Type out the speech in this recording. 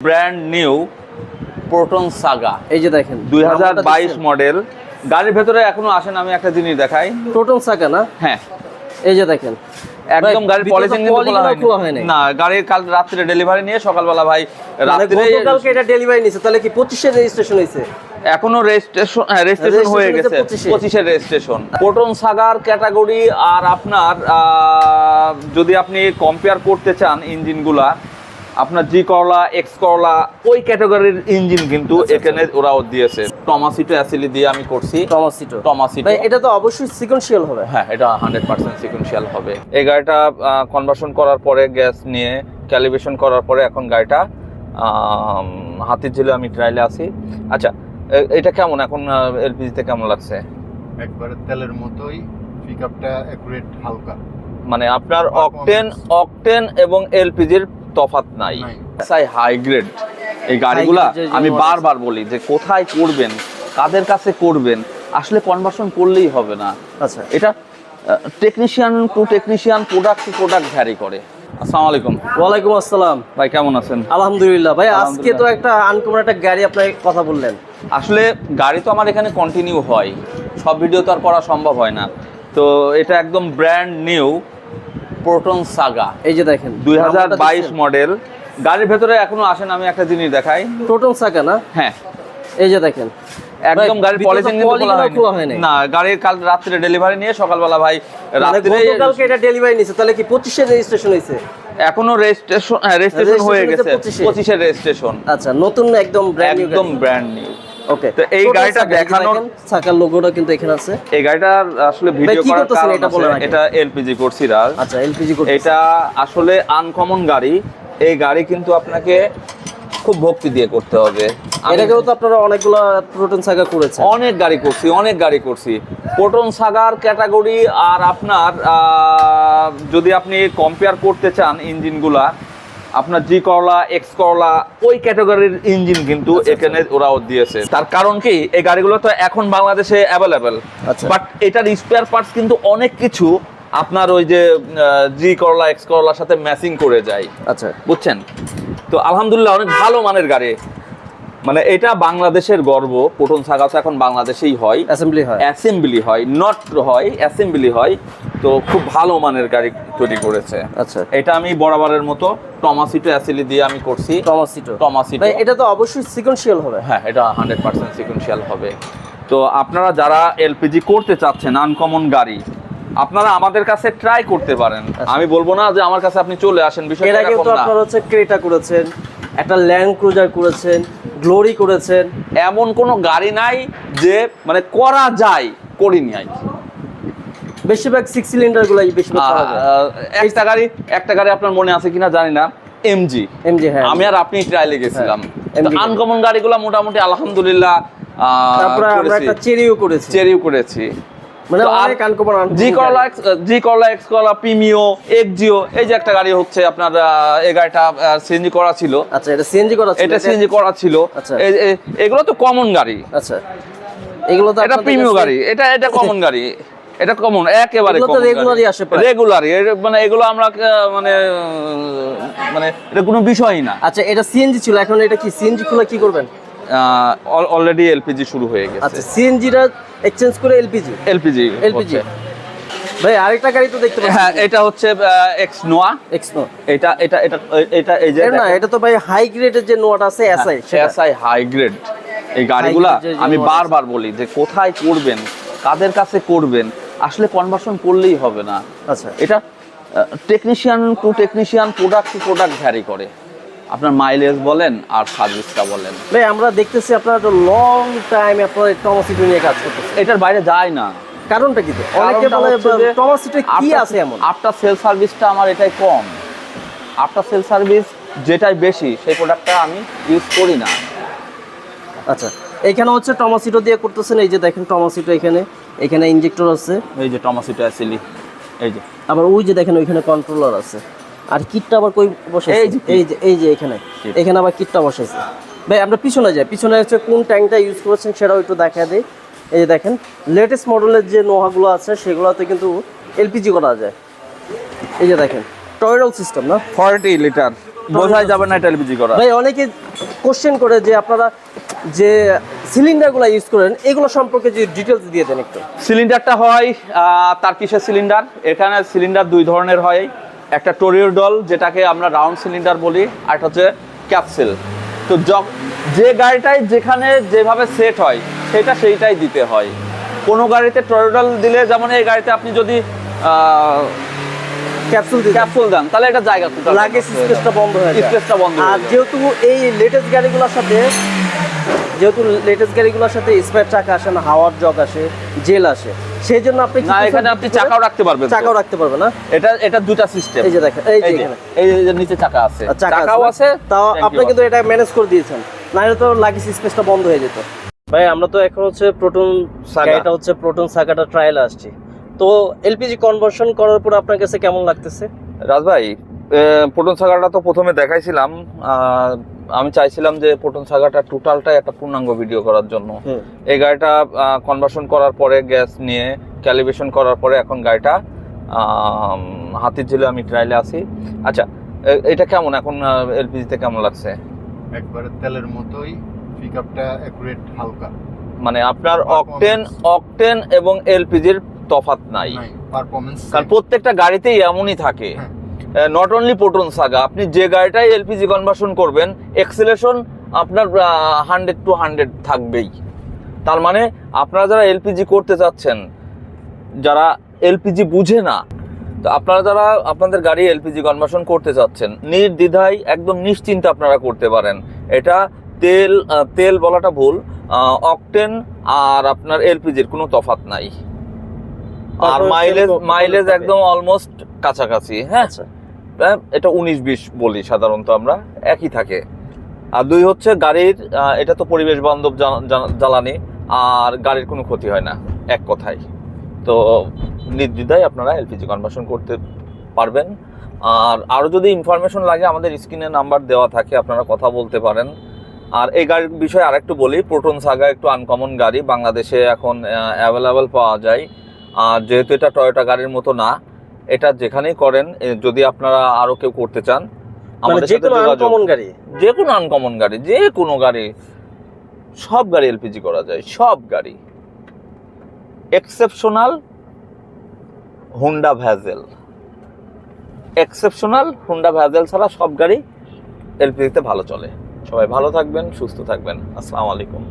Brand new proton Saga. এই যে দেখেন দুই মডেল। গাড়ির ভেতরে এখনও আসেন আমি একটা জিনিস দেখাই। প্রোটন সাকা না? হ্যাঁ। এই যে দেখেন একদম গাড়ির ভিতরে পলিথিন কিন্তু খোলা হয়নি। না গাড়ির কাল রাত্রে ডেলিভারি নিয়ে সকালবেলা ভাই মানে রাত্রে গতকালকে এটা ডেলিভারি নিছে তাহলে কি 25 এর রেজিস্ট্রেশন এখনও রেজিস্ট্রেশন রেজিস্ট্রেশন হয়ে গেছে 25 এ। পঁচিশের রেজিস্ট্রেশন প্রোটন সাগার ক্যাটাগরি আর আপনার যদি আপনি কম্পেয়ার করতে চান ইঞ্জিনগুলা আপনার জি করলা এক্স করলা ওই ক্যাটাগরির ইঞ্জিন কিন্তু আচ্ছা, এখানে ওরাও দিয়েছে। টমাসিটো অ্যাসিলি দিয়ে আমি করছি। টমাসিটো টমাসিটো ভাই এটা তো অবশ্যই সিকোয়েন্সিয়াল হবে। হ্যাঁ এটা হান্ড্রেড পার্সেন্ট সিকুয়েন্সিয়াল হবে। এই গাড়িটা কনভার্সন করার পরে গ্যাস নিয়ে ক্যালিব্রেশন করার পরে এখন গাড়িটা হাতির ঝিলে আমি ট্রাইলে আছি। আচ্ছা এটা কেমন? এখন এলপিজিতে কেমন লাগছে? একবারে তেলের মতোই পিক আপটা অ্যাকুরেট হালকা। মানে আপনার অকটেন অকটেন এবং এলপিজির তফাত নাই। হাই গ্রেড এই গাড়িগুলা আমি বারবার বলি যে কোথায় করবেন কাদের কাছে করবেন আসলে কনভার্সন করলেই হবে না। আচ্ছা। এটা technician to technician product to product vary করে। আসসালামু আলাইকুম। ওয়ালাইকুম আসসালাম। ভাই কেমন আছেন? আলহামদুলিল্লাহ। ভাই আজকে তো একটা আনকমন একটা গাড়ি আপনার কথা বললেন। আসলে গাড়ি তো আমার এখানে কন্টিনিউ হয়। সব ভিডিও তো আর করা সম্ভব হয় না। তো এটা একদম ব্র্যান্ড নিউ প্রোটন সাগা এই যে দেখেন দুই মডেল গাড়ির ভেতরে এখনও আসেন আমি একটা জিনিস দেখাই। প্রোটন সাকা না? হ্যাঁ। এই যে দেখেন। একদম গাড়ির পলিথিন খোলা। না গাড়ির কাল রাত্রে ডেলিভারি নিয়ে সকালবেলা ভাই মানে রাত্রে গতকালকে এটা ডেলিভারি নিছে তাহলে কি 25 এর রেজিস্ট্রেশন এখনও রেজিস্ট্রেশন রেজিস্ট্রেশন হয়ে গেছে হয়েছে 25 এ। রেজিস্ট্রেশন আচ্ছা নতুন একদম ব্র্যান্ড নিউ একদম ব্র্যান্ড নিউ ওকে তো এই গাড়িটা দেখানোর- সাকার লোগোটা কিন্তু এখানে আছে। এই গাড়িটার আসলে ভিডিও করার কারণ এটা আগে। এটা এলপিজি করছি রাজ। আচ্ছা এলপিজি কোড এটা আসলে আনকমন গাড়ি। এই গাড়ি কিন্তু আপনাকে খুব ভক্তি দিয়ে করতে হবে। এটাকেও তো আপনারা অনেকগুলো প্রোটন সাকা করেছেন। অনেক গাড়ি করছি অনেক গাড়ি করছি। প্রোটন সাগার ক্যাটাগরি আর আপনার আহ, যদি আপনি কম্পেয়ার করতে চান ইঞ্জিনগুলা আপনার জি করলা এক্স করলা ওই ক্যাটাগরির ইঞ্জিন কিন্তু আচ্ছা, এখানে ওরাও দিয়েছে। তার কারণ কি? এই গাড়িগুলো তো এখন বাংলাদেশে অ্যাভেলেবেল আচ্ছা। বাট এটার স্পেয়ার পার্টস কিন্তু অনেক কিছু আপনার ওই যে জি করলা এক্স করলার সাথে ম্যাচিং করে যায়। আচ্ছা। বুঝছেন? তো আলহামদুলিল্লাহ অনেক ভালো মানের গাড়ি। মানে এটা বাংলাদেশের গর্ব প্রোটন সাগাস এখন বাংলাদেশেই হয়। অ্যাসেম্বলি হয়। অ্যাসেম্বলি হয় নট হয় অ্যাসেম্বলি হয়। তো খুব ভালো মানের গাড়ি তৈরি করেছে। আচ্ছা। এটা আমি বরাবরের মতো টমাসিটো অ্যাসিলি দিয়ে আমি করছি। টমাসিটো টমাসিটো এটা তো অবশ্যই সিকোয়েন্সিয়াল হবে। হ্যাঁ এটা হান্ড্রেড পার্সেন্ট সিকুয়েন্সিয়াল হবে। তো আপনারা যারা এলপিজি করতে চাচ্ছেন আনকমন গাড়ি আপনারা আমাদের কাছে ট্রাই করতে পারেন। আমি বলব না যে আমার কাছে আপনি চলে আসেন বিষয়টা এর আগে তো আপনারা হচ্ছে ক্রেটা করেছেন একটা ল্যান্ড ক্রুজার করেছেন গ্লোরি করেছেন এমন কোনো গাড়ি নাই যে মানে করা যায় করিনি আর কি। বেশিরভাগ সিক্স সিলিন্ডার গুলাই বেশিরভাগ একটা গাড়ি একটা গাড়ি আপনার মনে আছে কিনা জানি না এমজি এমজি হ্যাঁ আমি আর আপনি ট্রাইলে গেছিলাম। হ্যাঁ, আনকমন গাড়িগুলো মোটামুটি আলহামদুলিল্লাহ তারপরে আমরা একটা চেরিও করেছি। চেরিও করেছি। মানে অনেক আনকমন জি করলা জি করলা এক্স করলা প্রিমিও এক্সজিও এই যে একটা গাড়ি হচ্ছে আপনার এই গাড়িটা সিএনজি করা ছিল। আচ্ছা এটা সিএনজি করা ছিল এটা সিএনজি করা ছিল। আচ্ছা। এগুলো তো কমন গাড়ি। আচ্ছা। এগুলো তো এটা কাছে- গাড়ি। এটা এটা কমন গাড়ি। এটা কমন একেবারে তো regularly আসে। রেগুলারই মানে এগুলো আমরা মানে মানে এটা কোনো বিষয়ই না। আচ্ছা এটা সিএনজি ছিল এখন এটা কি সিএনজি খুলে কি করবেন? অলরেডি এলপিজি শুরু হয়ে গেছে। আচ্ছা সিএনজিটা এক্সচেঞ্জ করে এলপিজি এলপিজি এলপিজি ভাই আরেকটা গাড়ি তো দেখতে পাচ্ছি। হ্যাঁ এটা হচ্ছে এক্স নোয়া এক্সনো এটা এটা এটা এটা এই যে না এটা তো ভাই হাই গ্রেডের যে নোয়াটা আছে এসআই এসআই হাই গ্রেড এই গাড়িগুলা আমি বারবার বলি যে কোথায় করবেন কাদের কাছে করবেন আসলে কনভার্সন করলেই হবে না। আচ্ছা। এটা technician to technician product to product vary করে। আপনার মাইলেজ বলেন আর সার্ভিসটা বলেন। ভাই আমরা দেখতেছি আপনারা তো লং টাইম আপনারা টমাসিটো নিয়ে কাজ করতেছেন। এটার বাইরে যায় না। কারণটা কি তো? অনেকে বলে টমাসিটো কি আছে এমন? আফটার সেল সার্ভিসটা আমার এটাই কম। আফটার সেল সার্ভিস যেটাই বেশি সেই প্রোডাক্টটা আমি ইউজ করি না। আচ্ছা এখানে হচ্ছে টমাসিটো দিয়ে করতেছেন এই যে দেখেন টমাসিটো এখানে এখানে ইনজেক্টর আছে। এই যে টমাসিটো অ্যাসিলি এই যে। আবার ওই যে দেখেন ওইখানে কন্ট্রোলার আছে। আর কিটটা আবার কই বসে এই যে এই যে এই যে এখানে। এখানে আবার কিটটা বসাইছে। ভাই আমরা পিছনে যাই। পিছনে হচ্ছে কোন ট্যাঙ্কটা ইউজ করেছেন সেটাও একটু দেখা দিই। এই যে দেখেন লেটেস্ট মডেলের যে নোহাগুলো আছে সেগুলোতে কিন্তু এলপিজি করা যায়। এই যে দেখেন টয়রল সিস্টেম না? ফর্টি লিটার বোঝাই যাবে না এটা এলপিজি করা। ভাই অনেকে কোশ্চেন করে যে আপনারা যে সিলিন্ডারগুলো ইউজ করেন এগুলো সম্পর্কে যে ডিটেলস দিয়ে দেন একটু। সিলিন্ডারটা হয় তার কিসের সিলিন্ডার এখানে সিলিন্ডার দুই ধরনের হয়। একটা টোরিওডল যেটাকে আমরা রাউন্ড সিলিন্ডার বলি আর একটা হচ্ছে ক্যাপসেল। তো য- যে গাড়িটাই যেখানে যেভাবে সেট হয় সেটা সেইটাই দিতে হয়। কোনো গাড়িতে টোরিওডল দিলে যেমন এই গাড়িতে আপনি যদি ক্যাপসুল ক্যাপসুল দেন। তাহলে এটা জায়গা লাগেজ স্পেসটা বন্ধ হয়ে যায়। স্পেসটা বন্ধ আর যেহেতু এই লেটেস্ট গাড়িগুলোর সাথে যেহেতু লেটেস্ট গাড়িগুলোর সাথে স্পেয়ার চাকা আসে না হাওয়ার জগ আসে জেল আসে সেই জন্য আপনি না এখানে আপনি চাকাও রাখতে পারবেন চাকাও রাখতে পারবেন না? এটা এটা দুটা সিস্টেম এই যে দেখেন, এই যে এখানে। এই যে নিচে চাকা আছে। চাকাও আছে। তাও আপনি কিন্তু এটা ম্যানেজ করে দিয়েছেন। নাহলে তো লাগেজ স্পেসটা বন্ধ হয়ে যেত। ভাই আমরা তো এখন হচ্ছে প্রোটন সাগা। গাড়িটা হচ্ছে প্রোটন সাগাটা ট্রায়াল আসছে। তো এলপিজি কনভার্সন করার পর আপনার কাছে কেমন লাগতেছে? রাজ ভাই পটন সাগাটা তো প্রথমে দেখাইছিলাম আমি চাইছিলাম যে পটন সাগাটা টোটালটাই একটা পূর্ণাঙ্গ ভিডিও করার জন্য। এই গাড়িটা কনভার্সন করার পরে গ্যাস নিয়ে ক্যালিব্রেশন করার পরে এখন গাড়িটা হাতির ঝিলে আমি ট্রাইলে আছি। আচ্ছা এটা কেমন? এখন এলপিজিতে কেমন লাগছে? একবারে তেলের মতোই পিক আপটা অ্যাকুরেট হালকা। মানে আপনার অকটেন অকটেন এবং এলপিজির তফাত নাই। নাই পারফরমেন্স কারণ প্রত্যেকটা গাড়িতেই এমনই থাকে। হ্যাঁ। নট অনলি পোটন সাগা আপনি যে গাড়িটাই এলপিজি কনভার্সন করবেন এক্সেলেশন আপনার হান্ড্রেড টু হান্ড্রেড থাকবেই। তার মানে আপনারা যারা এলপিজি করতে চাচ্ছেন যারা এলপিজি বুঝে না তো আপনারা যারা আপনাদের গাড়ি এলপিজি কনভার্সন করতে চাচ্ছেন নির্দ্বিধায় একদম নিশ্চিন্তে আপনারা করতে পারেন। এটা তেল তেল বলাটা ভুল অকটেন আর আপনার এলপিজির কোনো তফাত নাই। আর মাইলেজ মাইলেজ একদম অলমোস্ট কাছাকাছি হ্যাঁ? আচ্ছা। হ্যাঁ, এটা উনিশ বিশ বলি সাধারণত আমরা, একই থাকে। আর দুই হচ্ছে গাড়ির এটা তো পরিবেশ বান্ধব জ্বালা- জ্বালা- জ্বালানি, আর গাড়ির কোনো ক্ষতি হয় না, এক কথায়। তো, নির্দ্বিধায় আপনারা এলপিজি কনভার্সন করতে পারবেন। আর আরও যদি ইনফরমেশন লাগে, আমাদের স্ক্রিনে নাম্বার দেওয়া থাকে, আপনারা কথা বলতে পারেন। আর এই গাড়ির বিষয়ে আরেকটু বলি প্রোটন সাগা একটু আনকমন গাড়ি, বাংলাদেশে এখন অ্যাভেলেবেল পাওয়া যায়। আর যেহেতু এটা টয়োটা গাড়ির মতো না এটা যেখানেই করেন যদি আপনারা আরও কেউ করতে চান মানে আমাদের যে কোনো আনকমন গাড়ি? যে কোনো আনকমন গাড়ি যে কোনো গাড়ি সব গাড়ি এলপিজি করা যায় সব গাড়ি। Exceptional Honda Vezel exceptional Honda Vezel ছাড়া সব গাড়ি এলপিজিতে ভালো চলে। সবাই ভালো থাকবেন সুস্থ থাকবেন। আসসালামু আলাইকুম।